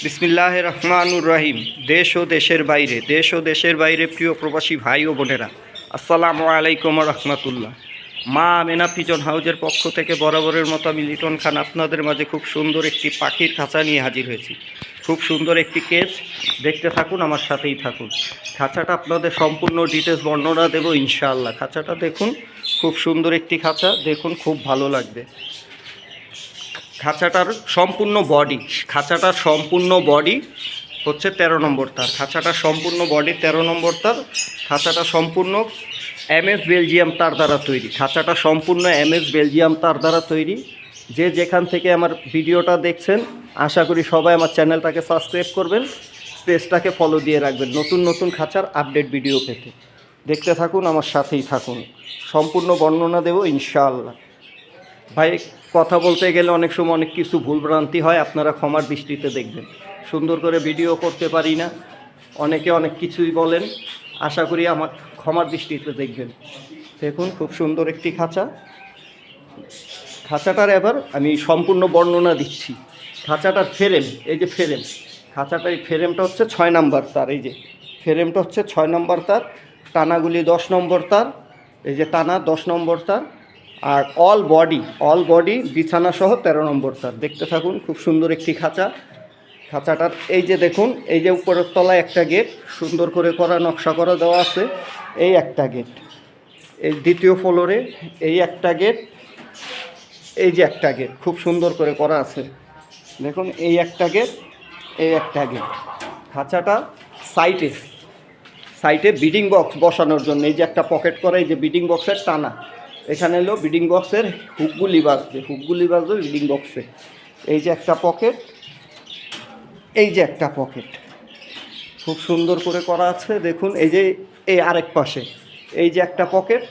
বিসমিল্লাহ রহমানুর রহিম। দেশ ও দেশের বাইরে, দেশ ও দেশের বাইরে প্রিয় প্রবাসী ভাই ও বোনেরা, আসসালামু আলাইকুম রহমতুল্লাহ। মা আমেনা পিজন হাউজের পক্ষ থেকে বরাবরের মতো আমি লিটন খান আপনাদের মাঝে খুব সুন্দর একটি পাখির খাঁচা নিয়ে হাজির হয়েছি। খুব সুন্দর একটি কেস, দেখতে থাকুন, আমার সাথেই থাকুন। খাঁচাটা আপনাদের সম্পূর্ণ ডিটেলস বর্ণনা দেবো ইনশাআল্লাহ। খাঁচাটা দেখুন, খুব সুন্দর একটি খাঁচা, দেখুন, খুব ভালো লাগবে। খাঁচাটার সম্পূর্ণ বডি খাঁচাটার সম্পূর্ণ বডি হচ্ছে তেরো নম্বর তার। খাঁচাটার সম্পূর্ণ বডি তেরো নম্বর তার। খাঁচাটা সম্পূর্ণ এমএস বেলজিয়াম তার দ্বারা তৈরি। খাঁচাটা সম্পূর্ণ এম এস বেলজিয়াম তার দ্বারা তৈরি। যে যেখান থেকে আমার ভিডিওটা দেখছেন, আশা করি সবাই আমার চ্যানেলটাকে সাবস্ক্রাইব করবেন, পেজটাকে ফলো দিয়ে রাখবেন, নতুন নতুন খাঁচার আপডেট ভিডিও পেতে। দেখতে থাকুন, আমার সাথেই থাকুন। সম্পূর্ণ বর্ণনা দেবো, ইনশাআল্লাহ। ভাই কথা বলতে গেলে অনেক সময় অনেক কিছু ভুলভ্রান্তি হয়, আপনারা ক্ষমার দৃষ্টিতে দেখবেন। সুন্দর করে ভিডিও করতে পারি না, অনেকে অনেক কিছুই বলেন, আশা করি আমার ক্ষমার দৃষ্টিতে দেখবেন। দেখুন, খুব সুন্দর একটি খাঁচা। খাঁচাটার এবার আমি সম্পূর্ণ বর্ণনা দিচ্ছি। খাঁচাটার ফ্রেম এই যে ফ্রেম খাঁচাটার এই ফ্রেমটা হচ্ছে ছয় নাম্বার তার, এই যে ফ্রেমটা হচ্ছে ছয় নম্বর তার, টানাগুলি দশ নম্বর তার, এই যে টানা দশ নম্বর তার আর অল বডি অল বডি বিছানা সহ তেরো নম্বর তার। দেখতে থাকুন, খুব সুন্দর একটি খাঁচা। খাঁচাটার এই যে দেখুন, এই যে উপরের তলায় একটা গেট, সুন্দর করে করা, নকশা করা দেওয়া আছে, এই একটা গেট। এই দ্বিতীয় ফ্লোরে এই একটা গেট, এই যে একটা গেট, খুব সুন্দর করে করা আছে। দেখুন, এই একটা গেট, এই একটা গেট। খাঁচাটা সাইটে সাইটে বিডিং বক্স বসানোর জন্য, এই যে একটা পকেট করা, এই যে বিডিং বক্সের টানা। এখানে এলো বিডিং বক্সের হুকগুলি বাজবে হুকগুলি বাজবে বিডিং বক্সে এই যে একটা পকেট এই যে একটা পকেট খুব সুন্দর করে করা আছে, দেখুন, এই যে এই আরেক পাশে। এই যে একটা পকেট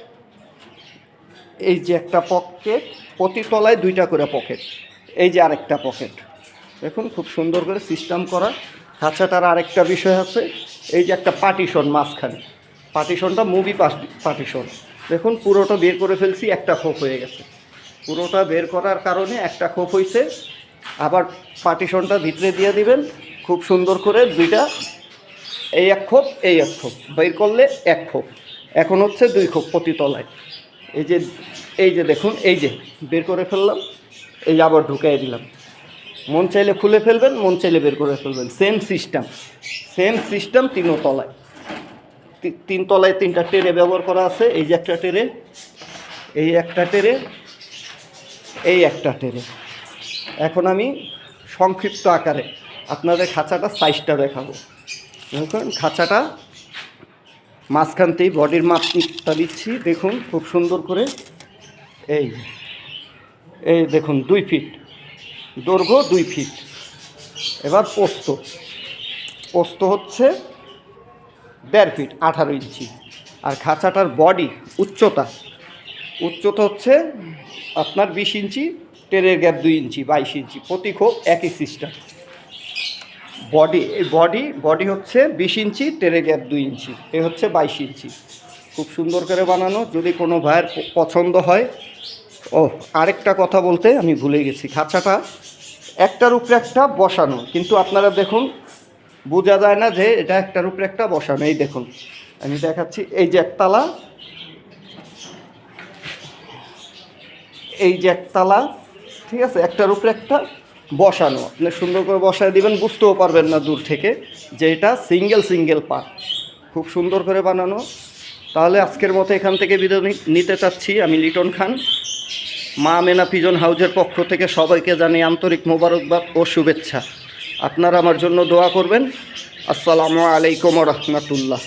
এই যে একটা পকেট প্রতি তলায় দুইটা করে পকেট এই যে আরেকটা পকেট দেখুন, খুব সুন্দর করে সিস্টেম করা। খাঁচাটার আরেকটা বিষয় আছে, এই যে একটা পার্টিশন মাঝখানে। পার্টিশনটা মুভি পার্টিশন দেখুন, পুরোটা বের করে ফেলছি, একটা খোপ হয়ে গেছে। পুরোটা বের করার কারণে একটা খোপ হয়েছে আবার পার্টিশনটা ভিতরে দিয়ে দিবেন, খুব সুন্দর করে দুইটা, এই এক খোপ, এই এক খোপ, বের করলে এক খোপ। এখন হচ্ছে দুই খোপ প্রতি তলায়। এই যে এই যে দেখুন, এই যে, বের করে ফেললাম, এই আবার ঢুকাই দিলাম। মন চাইলে খুলে ফেলবেন, মন চাইলে বের করে ফেলবেন। সেম সিস্টেম সেম সিস্টেম তিনও তলায়। তিন তলায় তিনটা টেরে ব্যবহার করা আছে, এই যে একটা টেরে, এই একটা টেরে, এই একটা টেরে। এখন আমি সংক্ষিপ্ত আকারে আপনাদের খাঁচাটা সাইজটা দেখাবো। দেখুন, খাঁচাটা মাঝখানতেই বডির মাপটা দিচ্ছি, দেখুন, খুব সুন্দর করে। এই এই দেখুন, দুই ফিট। দৈর্ঘ্য দুই ফিট। এবার পোস্ত। পোস্ত হচ্ছে দেড় ফিট আঠারো ইঞ্চি। আর খাঁচাটার বডি উচ্চতা। উচ্চতা হচ্ছে আপনার বিশ ইঞ্চি টেরের গ্যাপ দুই ইঞ্চি, বাইশ ইঞ্চি, প্রতি খোপ একই সিস্টেম বডি এই বডি বডি হচ্ছে বিশ ইঞ্চি টেরে গ্যাপ দুই ইঞ্চি, এ হচ্ছে বাইশ ইঞ্চি। খুব সুন্দর করে বানানো, যদি কোনো ভাইয়ের পছন্দ হয়। ও আরেকটা কথা বলতে আমি ভুলে গেছি। খাঁচাটা একটার উপরে একটা বসানো, কিন্তু আপনারা দেখুন বোঝা যায় না যে এটা একটার উপরে একটা বসানো, এই দেখুন। আমি দেখাচ্ছি, এই যে একতলা, এই যে একতলা, ঠিক আছে? একটার উপরে একটা বসানো। আপনি সুন্দর করে বসায় দিবেন, বুঝতেও পারবেন না দূর থেকে যে এটা সিঙ্গেল সিঙ্গেল পার্ট খুব সুন্দর করে বানানো। তাহলে আজকের মতো এখান থেকে বিদায় নিতে চাচ্ছি আমি লিটন খান। মা মেনা পিজন হাউজের পক্ষ থেকে সবাইকে জানাই আন্তরিক মোবারকবাদ ও শুভেচ্ছা। আপনারা আমার জন্য দোয়া করবেন। আসসালামু আলাইকুম রহমতুল্লাহ।